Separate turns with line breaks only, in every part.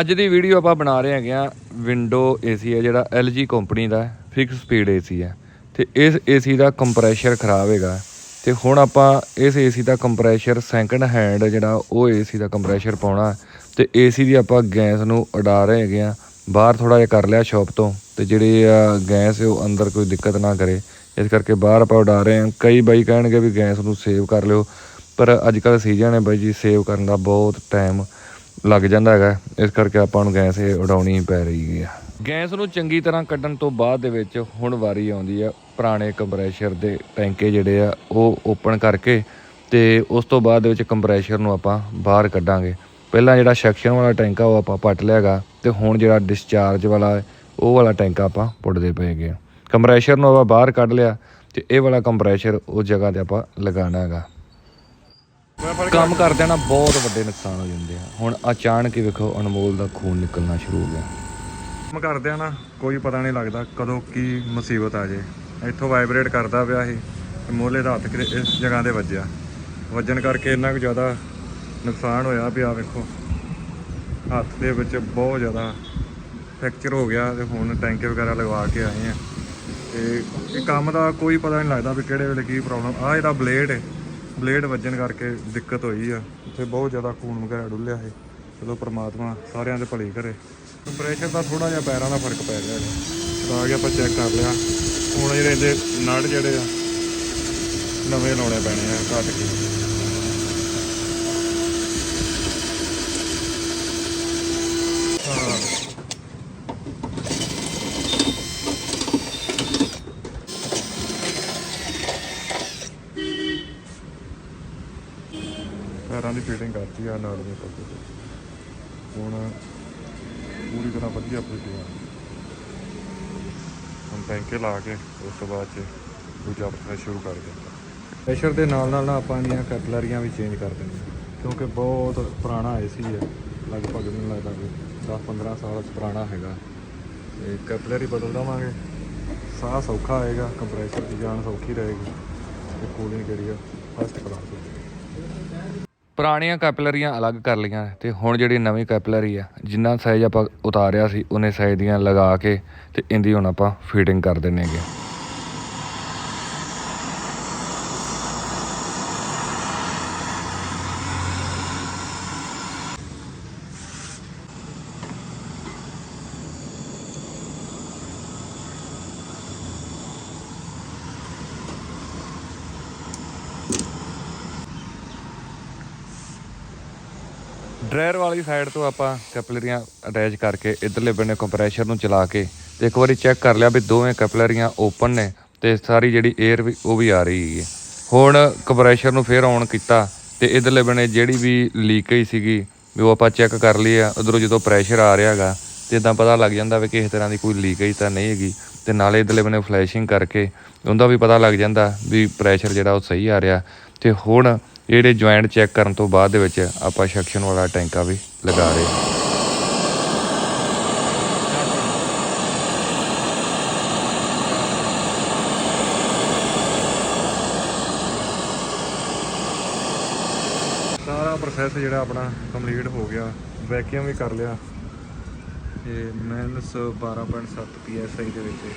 ਅੱਜ ਦੀ ਵੀਡੀਓ ਆਪਾਂ ਬਣਾ ਰਹੇ ਹੈਗੇ ਆ ਵਿੰਡੋ ਏਸੀ ਹੈ ਜਿਹੜਾ LG ਕੰਪਨੀ ਦਾ ਫਿਕਸ ਸਪੀਡ ਏਸੀ ਹੈ। ਤੇ ਇਸ ਏਸੀ ਦਾ ਕੰਪਰੈਸ਼ਰ ਖਰਾਬ ਹੈਗਾ। ਤੇ ਹੁਣ ਆਪਾਂ ਇਸ ਏਸੀ ਦਾ ਕੰਪਰੈਸ਼ਰ ਸੈਕੰਡ ਹੈਂਡ ਜਿਹੜਾ, ਉਹ ਏਸੀ ਦਾ ਕੰਪਰੈਸ਼ਰ ਪਾਉਣਾ। ਤੇ ਏਸੀ ਦੀ ਆਪਾਂ ਗੈਸ ਨੂੰ ਉਡਾ ਰਹੇ ਹੈਗੇ ਆ ਬਾਹਰ ਥੋੜਾ ਜਿਹਾ ਕਰ ਲਿਆ ਸ਼ਾਪ ਤੋਂ। ਤੇ ਜਿਹੜੀ ਆ ਗੈਸ ਉਹ ਅੰਦਰ ਕੋਈ ਦਿੱਕਤ ਨਾ ਕਰੇ। ਇਸ ਕਰਕੇ ਬਾਹਰ ਆਪਾਂ ਉਡਾ ਰਹੇ ਹਾਂ। ਕਈ ਬਾਈ ਕਹਿਣਗੇ ਵੀ ਗੈਸ ਨੂੰ ਸੇਵ ਕਰ ਲਿਓ। ਪਰ ਅੱਜ ਕੱਲ੍ਹ ਸੀਜ਼ਨ ਹੈ ਬਾਈ ਜੀ ਸੇਵ ਕਰਨ ਦਾ ਬਹੁਤ ਟਾਈਮ ਲੱਗ ਜਾਂਦਾ ਹੈਗਾ। ਇਸ ਕਰਕੇ ਆਪਾਂ ਨੂੰ ਗੈਸ ਇਹ ਉਡਾਉਣੀ ਪੈ ਰਹੀ ਹੈ। ਗੈਸ ਨੂੰ ਚੰਗੀ ਤਰ੍ਹਾਂ ਕੱਢਣ ਤੋਂ ਬਾਅਦ ਦੇ ਵਿੱਚ ਹੁਣ ਵਾਰੀ ਆਉਂਦੀ ਆ ਪੁਰਾਣੇ ਕੰਪਰੈਸ਼ਰ ਦੇ ਟੈਂਕੇ ਜਿਹੜੇ ਆ, ਉਹ ਓਪਨ ਕਰਕੇ ਤੇ ਉਸ ਤੋਂ ਬਾਅਦ ਦੇ ਵਿੱਚ ਕੰਪਰੈਸ਼ਰ ਨੂੰ ਆਪਾਂ ਬਾਹਰ ਕੱਢਾਂਗੇ। ਪਹਿਲਾਂ ਜਿਹੜਾ ਸੈਕਸ਼ਨ ਵਾਲਾ ਟੈਂਕਾ ਉਹ ਆਪਾਂ ਪੱਟ ਲਿਆਗਾ ਤੇ ਹੁਣ ਜਿਹੜਾ ਡਿਸਚਾਰਜ ਵਾਲਾ, ਉਹ ਵਾਲਾ ਟੈਂਕਾ ਆਪਾਂ ਪੁੱਟਦੇ ਪਏਗੇ ਕੰਪਰੈਸ਼ਰ ਨੂੰ ਆਪਾਂ ਬਾਹਰ ਕੱਢ ਲਿਆ ਤੇ ਇਹ ਵਾਲਾ ਕੰਪਰੈਸ਼ਰ ਉਸ ਜਗ੍ਹਾ ਤੇ ਆਪਾਂ ਲਗਾਉਣਾ ਹੈਗਾ। ਕੰਮ ਕਰਦਿਆਂ ਨਾ ਬਹੁਤ ਵੱਡੇ ਨੁਕਸਾਨ ਹੋ ਜਾਂਦੇ ਆ। ਹੁਣ ਅਚਾਨਕ ਹੀ ਵੇਖੋ ਅਨਮੋਲ ਦਾ ਖੂਨ ਨਿਕਲਣਾ ਸ਼ੁਰੂ ਹੋ ਗਿਆ।
ਕੰਮ ਕਰਦਿਆਂ ਨਾ, ਕੋਈ ਪਤਾ ਨਹੀਂ ਲੱਗਦਾ ਕਦੋਂ ਕੀ ਮੁਸੀਬਤ ਆ ਜੇ। ਇੱਥੋਂ ਵਾਈਬ੍ਰੇਟ ਕਰਦਾ ਪਿਆ ਸੀ ਮੋਹਲੇ ਦਾ ਹੱਥ ਕਿਤੇ ਇਸ ਜਗ੍ਹਾ ਤੇ ਵੱਜਿਆ। ਵੱਜਣ ਕਰਕੇ ਇੰਨਾ ਕੁ ਜ਼ਿਆਦਾ ਨੁਕਸਾਨ ਹੋਇਆ ਪਿਆ ਵੇਖੋ। ਹੱਥ ਦੇ ਵਿੱਚ ਬਹੁਤ ਜ਼ਿਆਦਾ ਫ੍ਰੈਕਚਰ ਹੋ ਗਿਆ ਤੇ ਹੁਣ ਟੈਂਕੇ ਵਗੈਰਾ ਲਗਵਾ ਕੇ ਆਏ ਆ। ਤੇ ਇਹ ਕੰਮ ਦਾ ਕੋਈ ਪਤਾ ਨਹੀਂ ਲੱਗਦਾ ਵੀ ਕਿਹੜੇ ਵੇਲੇ ਕੀ ਪ੍ਰੋਬਲਮ ਆ। ਇਹਦਾ ਬਲੇਡ ਹੈ ਬਲੇਡ ਵੱਜਣ ਕਰਕੇ ਦਿੱਕਤ ਹੋਈ ਆ। ਉੱਥੇ ਬਹੁਤ ਜ਼ਿਆਦਾ ਖੂਨ ਵਗੈਰਾ ਡੁੱਲਿਆ ਹੈ ਚਲੋ ਪ੍ਰਮਾਤਮਾ ਸਾਰਿਆਂ ਦੇ ਭਲੇ ਕਰੇ। ਕੰਪਰੈਸ਼ਰ ਦਾ ਥੋੜਾ ਜਿਹਾ ਪੈਰਾਂ ਦਾ ਫ਼ਰਕ ਪੈ ਗਿਆ ਹੈ ਆ ਕੇ ਆਪਾਂ ਚੈੱਕ ਕਰ ਲਿਆ। ਹੁਣ ਜਿਹੜੇ ਇਹਦੇ ਨਟ ਜਿਹੜੇ ਆ, ਨਵੇਂ ਲਾਉਣੇ ਪੈਣੇ ਆ ਘੱਟ ਕੇ ਹਾਂ ਪੈਰਾਂ ਦੀ ਫਿਟਿੰਗ ਕਰਤੀ ਆ ਨਾਲ ਦੇ ਪੱਕੇ ਤੇ। ਹੁਣ ਪੂਰੀ ਤਰ੍ਹਾਂ ਵਧੀਆ ਫਿਟਿੰਗ ਆ। ਹੁਣ ਟੈਂਕੇ ਲਾ ਕੇ ਉਸ ਤੋਂ ਬਾਅਦ ਚ ਦੂਜਾ ਪ੍ਰੋਸੈਸ ਸ਼ੁਰੂ ਕਰ ਦਿੱਤਾ ਪ੍ਰੈਸ਼ਰ ਦੇ ਨਾਲ ਨਾਲ ਨਾ ਆਪਾਂ ਇਹਦੀਆਂ ਕਟਲਰੀਆਂ ਵੀ ਚੇਂਜ ਕਰ ਦਿੰਦੇ ਕਿਉਂਕਿ ਬਹੁਤ ਪੁਰਾਣਾ ਏਸੀ ਹੈ ਲਗਭਗ ਮੈਨੂੰ ਲੱਗਦਾ ਵੀ 10 15 ਸਾਲ ਪੁਰਾਣਾ ਹੈਗਾ। ਤੇ ਕਟਲਰੀ ਬਦਲ ਦਵਾਂਗੇ। ਸਾਹ ਸੌਖਾ ਆਏਗਾ ਕੰਪਰੈਸਰ ਦੀ ਜਾਨ ਸੌਖੀ ਰਹੇਗੀ। ਤੇ ਕੂਲਿੰਗ ਜਿਹੜੀ ਆ ਫਸਟ ਕਲਾਸ ਹੋਏਗੀ
ਪੁਰਾਣੀਆਂ ਕੈਪਲਰੀਆਂ ਅਲੱਗ ਕਰ ਲਈਆਂ ਤੇ ਹੁਣ ਜਿਹੜੀ ਨਵੀਂ ਕੈਪਲਰੀ ਆ, ਜਿੰਨਾ ਸਾਈਜ਼ ਆਪਾਂ ਉਤਾਰਿਆ ਸੀ, ਉਹਨੇ ਸਾਈਜ਼ ਦੀਆਂ ਲਗਾ ਕੇ ਤੇ ਇਹਦੀ ਹੁਣ ਆਪਾਂ ਫੀਡਿੰਗ ਕਰ ਦਿੰਨੇ ਹੈਗੇ ਡਰਾਇਰ ਵਾਲੀ ਸਾਈਡ ਤੋਂ ਆਪਾਂ ਕੈਪਲਰੀਆਂ ਅਟੈਚ ਕਰਕੇ ਇਧਰਲੇ ਬੰਨੇ ਕੰਪਰੈਸ਼ਰ ਨੂੰ ਚਲਾ ਕੇ ਤੇ ਇੱਕ ਵਾਰੀ ਚੈੱਕ ਕਰ ਲਿਆ ਵੀ ਦੋਵੇਂ ਕੈਪਲਰੀਆਂ ਓਪਨ ਨੇ ਤੇ ਸਾਰੀ ਜਿਹੜੀ 에ਅਰ ਵੀ, ਉਹ ਵੀ ਆ ਰਹੀ ਹੈ। ਹੁਣ ਕੰਪਰੈਸ਼ਰ ਨੂੰ ਫੇਰ ਔਨ ਕੀਤਾ ਤੇ ਇਧਰਲੇ ਬੰਨੇ ਜਿਹੜੀ ਵੀ ਲੀਕੇਜ ਸੀਗੀ, ਵੀ ਉਹ ਆਪਾਂ ਚੈੱਕ ਕਰ ਲਈ ਆ। ਉਧਰੋਂ ਜਦੋਂ ਪ੍ਰੈਸ਼ਰ ਆ ਰਿਹਾ ਹੈਗਾ, ਤੇ ਇਦਾਂ ਪਤਾ ਲੱਗ ਜਾਂਦਾ ਵੀ ਕਿਸੇ ਤਰ੍ਹਾਂ ਦੀ ਕੋਈ ਲੀਕੇਜ ਤਾਂ ਨਹੀਂ ਹੈਗੀ। ਤੇ ਨਾਲੇ ਇਧਰਲੇ ਬੰਨੇ ਫਲੈਸ਼ਿੰਗ ਕਰਕੇ, ਉਹਦਾ ਵੀ ਪਤਾ ਲੱਗ ਜਾਂਦਾ ਵੀ ਪ੍ਰੈਸ਼ਰ ਜਿਹੜਾ ਉਹ ਸਹੀ ਆ ਰਿਹਾ। ਤੇ ਹੁਣ ਜਿਹੜੇ ਜੁਆਇੰਟ ਚੈੱਕ ਕਰਨ ਤੋਂ ਬਾਅਦ ਦੇ ਵਿੱਚ ਆਪਾਂ ਸੈਕਸ਼ਨ ਵਾਲਾ ਟੈਂਕਾ ਵੀ ਲਗਾ ਰਹੇ
ਸਾਰਾ ਪ੍ਰੋਸੈਸ ਜਿਹੜਾ ਆਪਣਾ ਕੰਪਲੀਟ ਹੋ ਗਿਆ। ਵੈਕਿਊਮ ਵੀ ਕਰ ਲਿਆ। ਇਹ ਮਾਈਨਸ 12.7 psi ਦੇ ਵਿੱਚ।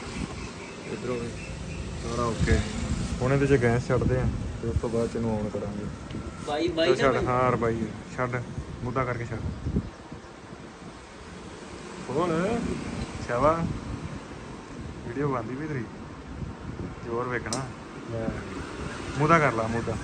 ਇਧਰੋਂ ਸਾਰਾ ਓਕੇ ਹੁਣ ਇਹਦੇ ਚ ਗੈਸ ਛੱਡਦੇ ਆ ਤੇ ਉਸ ਤੋਂ ਬਾਅਦ ਚ ਇਹਨੂੰ ਆਨ ਕਰਾਂਗੇ।
ਬਾਈ
ਚੱਲ
ਬਾਈ
ਛੱਡ ਹਾਂ ਯਾਰ ਬਾਈ ਛੱਡ ਮੁੱਦਾ ਕਰਕੇ ਛੱਡ। ਬੋਲ ਸ਼ਾਵਾ ਵੀਡੀਓ ਬੰਦੀ ਵੀ ਤੇਰੀ। ਜ਼ੋਰ ਵੇਖਣਾ। ਮੁੱਦਾ ਕਰ ਲਾ ਮੁੱਦਾ।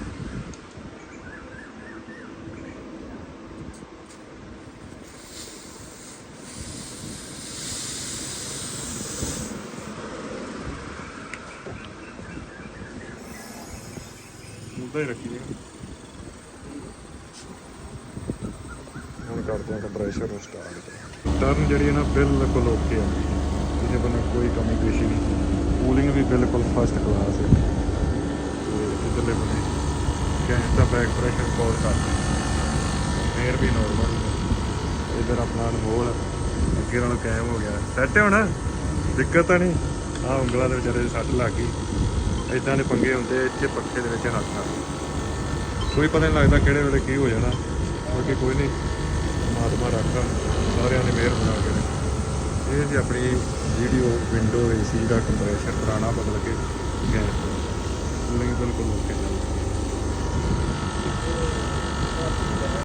ਮੁੱਦਾ ਹੀ ਰੱਖੀ ਹੁਣ ਕਰਦੇ ਹਾਂ ਕੰਪਰੈਸ਼ਰ ਨੂੰ ਸਟਾਰਟ ਟਰਨ ਜਿਹੜੀ ਹੈ ਨਾ ਬਿਲਕੁਲ ਓਕੇ ਆ। ਇਹਦੇ ਬੰਨੇ ਕੋਈ ਕਮੀ ਪੇਸ਼ੀ ਨਹੀਂ। ਕੂਲਿੰਗ ਵੀ ਬਿਲਕੁਲ ਫਸਟ ਕਲਾਸ ਹੈ ਤੇ ਇਧਰਲੇ ਬੰਨੇ ਗੈਸ ਦਾ ਬੈਕ ਪ੍ਰੈਸ਼ਰ ਬਹੁਤ ਘੱਟ ਅਰ ਵੀ ਨਾਰਮਲ ਇਧਰ ਆਪਣਾ ਅਨਮੋਲ ਅੱਗੇ ਨਾਲੋਂ ਕਾਇਮ ਹੋ ਗਿਆ। ਸੈੱਟ ਹੋਣਾ। ਦਿੱਕਤ ਤਾਂ ਨਹੀਂ। ਆ ਉਂਗਲਾਂ ਦੇ ਵਿਚਾਰੇ ਸੱਟ ਲੱਗ ਗਈ। ਇਦਾਂ ਦੇ ਪੰਗੇ ਹੁੰਦੇ ਇੱਥੇ ਪੱਖੇ ਦੇ ਵਿੱਚ ਹੱਥ ਨਾਲ। ਕੋਈ ਪਤਾ ਨਹੀਂ ਲੱਗਦਾ ਕਿਹੜੇ ਵੇਲੇ ਕੀ ਹੋ ਜਾਣਾ। ਕਿਉਂਕਿ ਕੋਈ ਨਹੀਂ, ਪਰਮਾਤਮਾ ਰੱਖਦਾ, ਸਾਰਿਆਂ ਦੀ ਮਿਹਰ ਬਣਾ ਕੇ। ਇਹ ਜੀ ਆਪਣੀ ਵੀਡੀਓ ਵਿੰਡੋ ਏ ਸੀ ਦਾ ਕੰਪਰੈਸ਼ਰ ਪੁਰਾਣਾ ਬਦਲ ਕੇ ਗਿਆ। ਨਹੀਂ, ਬਿਲਕੁਲ ਓਕੇ ਚੱਲਦਾ